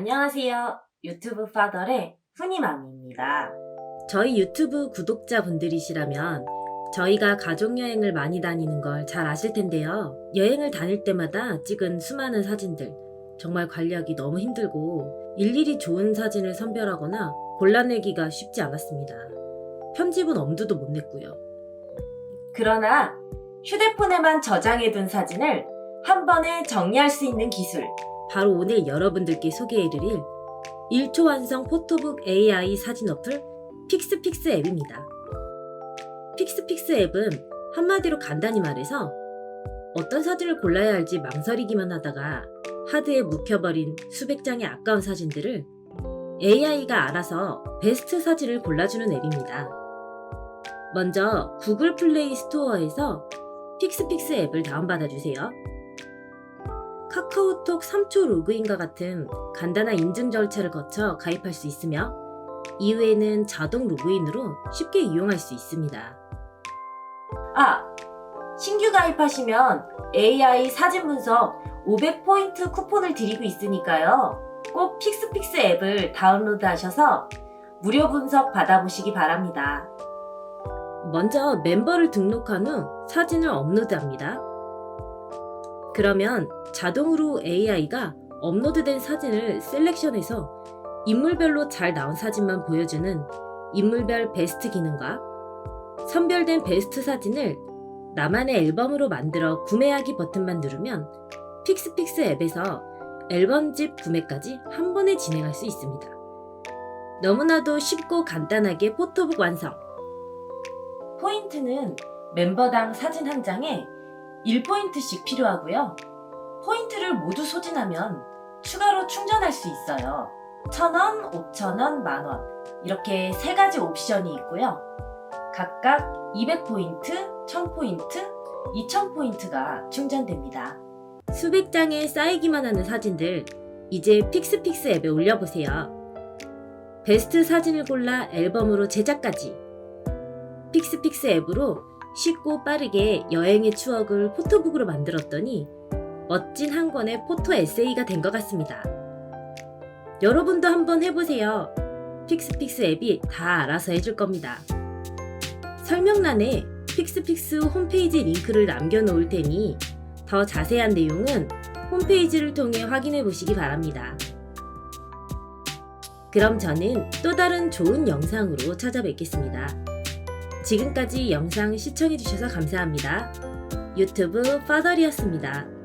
안녕하세요. 유튜브 파더의 훈이맘입니다. 저희 유튜브 구독자분들이시라면 저희가 가족여행을 많이 다니는 걸 잘 아실 텐데요. 여행을 다닐 때마다 찍은 수많은 사진들. 정말 관리하기 너무 힘들고 일일이 좋은 사진을 선별하거나 골라내기가 쉽지 않았습니다. 편집은 엄두도 못 냈고요. 그러나 휴대폰에만 저장해둔 사진을 한 번에 정리할 수 있는 기술. 바로 오늘 여러분들께 소개해드릴 1초 완성 포토북 AI 사진 어플 픽스픽스 앱입니다. 픽스픽스 앱은 한마디로 간단히 말해서 어떤 사진을 골라야 할지 망설이기만 하다가 하드에 묵혀버린 수백 장의 아까운 사진들을 AI가 알아서 베스트 사진을 골라주는 앱입니다. 먼저 구글 플레이 스토어에서 픽스픽스 앱을 다운받아 주세요. 카카오톡 3초 로그인과 같은 간단한 인증 절차를 거쳐 가입할 수 있으며 이후에는 자동 로그인으로 쉽게 이용할 수 있습니다. 아, 신규 가입하시면 AI 사진 분석 500포인트 쿠폰을 드리고 있으니까요. 꼭 픽스픽스 앱을 다운로드 하셔서 무료 분석 받아보시기 바랍니다. 먼저 멤버를 등록한 후 사진을 업로드합니다. 그러면 자동으로 AI가 업로드된 사진을 셀렉션해서 인물별로 잘 나온 사진만 보여주는 인물별 베스트 기능과 선별된 베스트 사진을 나만의 앨범으로 만들어 구매하기 버튼만 누르면 픽스픽스 앱에서 앨범집 구매까지 한 번에 진행할 수 있습니다. 너무나도 쉽고 간단하게 포토북 완성! 포인트는 멤버당 사진 한 장에 1포인트씩 필요하고요. 포인트를 모두 소진하면 추가로 충전할 수 있어요. 1000원, 5000원, 만원. 이렇게 세 가지 옵션이 있고요. 각각 200포인트, 1000포인트, 2000포인트가 충전됩니다. 수백 장에 쌓이기만 하는 사진들 이제 픽스픽스 앱에 올려보세요. 베스트 사진을 골라 앨범으로 제작까지 픽스픽스 앱으로 쉽고 빠르게 여행의 추억을 포토북으로 만들었더니 멋진 한 권의 포토 에세이가 된 것 같습니다. 여러분도 한번 해보세요. 픽스픽스 앱이 다 알아서 해줄 겁니다. 설명란에 픽스픽스 홈페이지 링크를 남겨놓을 테니 더 자세한 내용은 홈페이지를 통해 확인해 보시기 바랍니다. 그럼 저는 또 다른 좋은 영상으로 찾아뵙겠습니다. 지금까지 영상 시청해주셔서 감사합니다. 유튜브 파더리였습니다.